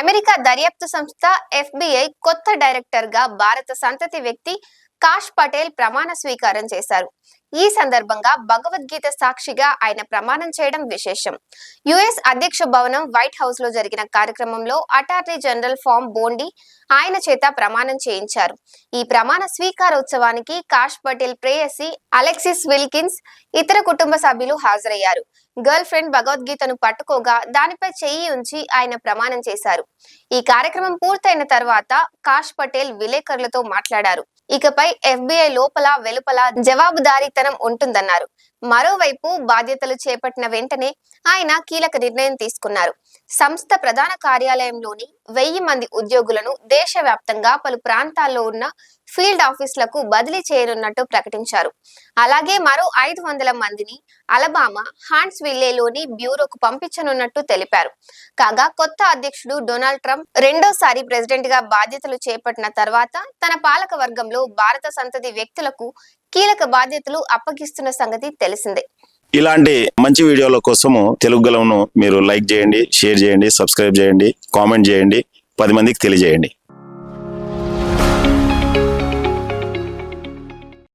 America దర్యాప్తు సంస్థ FBI కొత్త డైరెక్టర్గా భారత సంతతి వ్యక్తి కాష్ పటేల్ ప్రమాణ స్వీకారం చేశారు. ఈ సందర్భంగా భగవద్గీత సాక్షిగా ఆయన ప్రమాణం చేయడం విశేషం. యుఎస్ అధ్యక్ష భవనం వైట్ హౌస్లో జరిగిన కార్యక్రమంలో అటార్నీ జనరల్ ఫామ్ బోండి ఆయన చేత ప్రమాణం చేయించారు. ఈ ప్రమాణ స్వీకారోత్సవానికి కాష్ పటేల్ ప్రేయసి అలెక్సిస్ విల్కిన్స్ ఇతర కుటుంబ సభ్యులు హాజరయ్యారు. గర్ల్ ఫ్రెండ్ భగవద్గీతను పట్టుకోగా దానిపై చెయ్యి ఉంచి ఆయన ప్రమాణం చేశారు. ఈ కార్యక్రమం పూర్తయిన తర్వాత కాష్ పటేల్ విలేకరులతో మాట్లాడారు. ఇకపై ఎఫ్బిఐ లోపల వెలుపల జవాబుదారీతనం ఉంటుందన్నారు. మరోవైపు బాధ్యతలు చేపట్టిన వెంటనే ఆయన కీలక నిర్ణయం తీసుకున్నారు. సంస్థ ప్రధాన కార్యాలయంలోని వెయ్యి మంది ఉద్యోగులను దేశవ్యాప్తంగా పలు ప్రాంతాల్లో ఉన్న ఫీల్డ్ ఆఫీసులకు బదిలీ చేయనున్నట్టు ప్రకటించారు. అలాగే మరో ఐదు వందల మందిని అలబామా హాన్స్ విల్లేలోని బ్యూరోకు పంపించనున్నట్టు తెలిపారు. కాగా కొత్త అధ్యక్షుడు డొనాల్డ్ ట్రంప్ రెండోసారి ప్రెసిడెంట్గా బాధ్యతలు చేపట్టిన తర్వాత తన పాలక వర్గంలో భారత సంతతి వ్యక్తులకు కీలక బాధ్యతలు అప్పగిస్తున్న సంగతి తెలిసిందే. ఇలాంటి మంచి వీడియోల కోసము తెలుగు గలమును మీరు లైక్ చేయండి షేర్ చేయండి సబ్స్క్రైబ్ చేయండి కామెంట్ చేయండి పది మందికి తెలియజేయండి.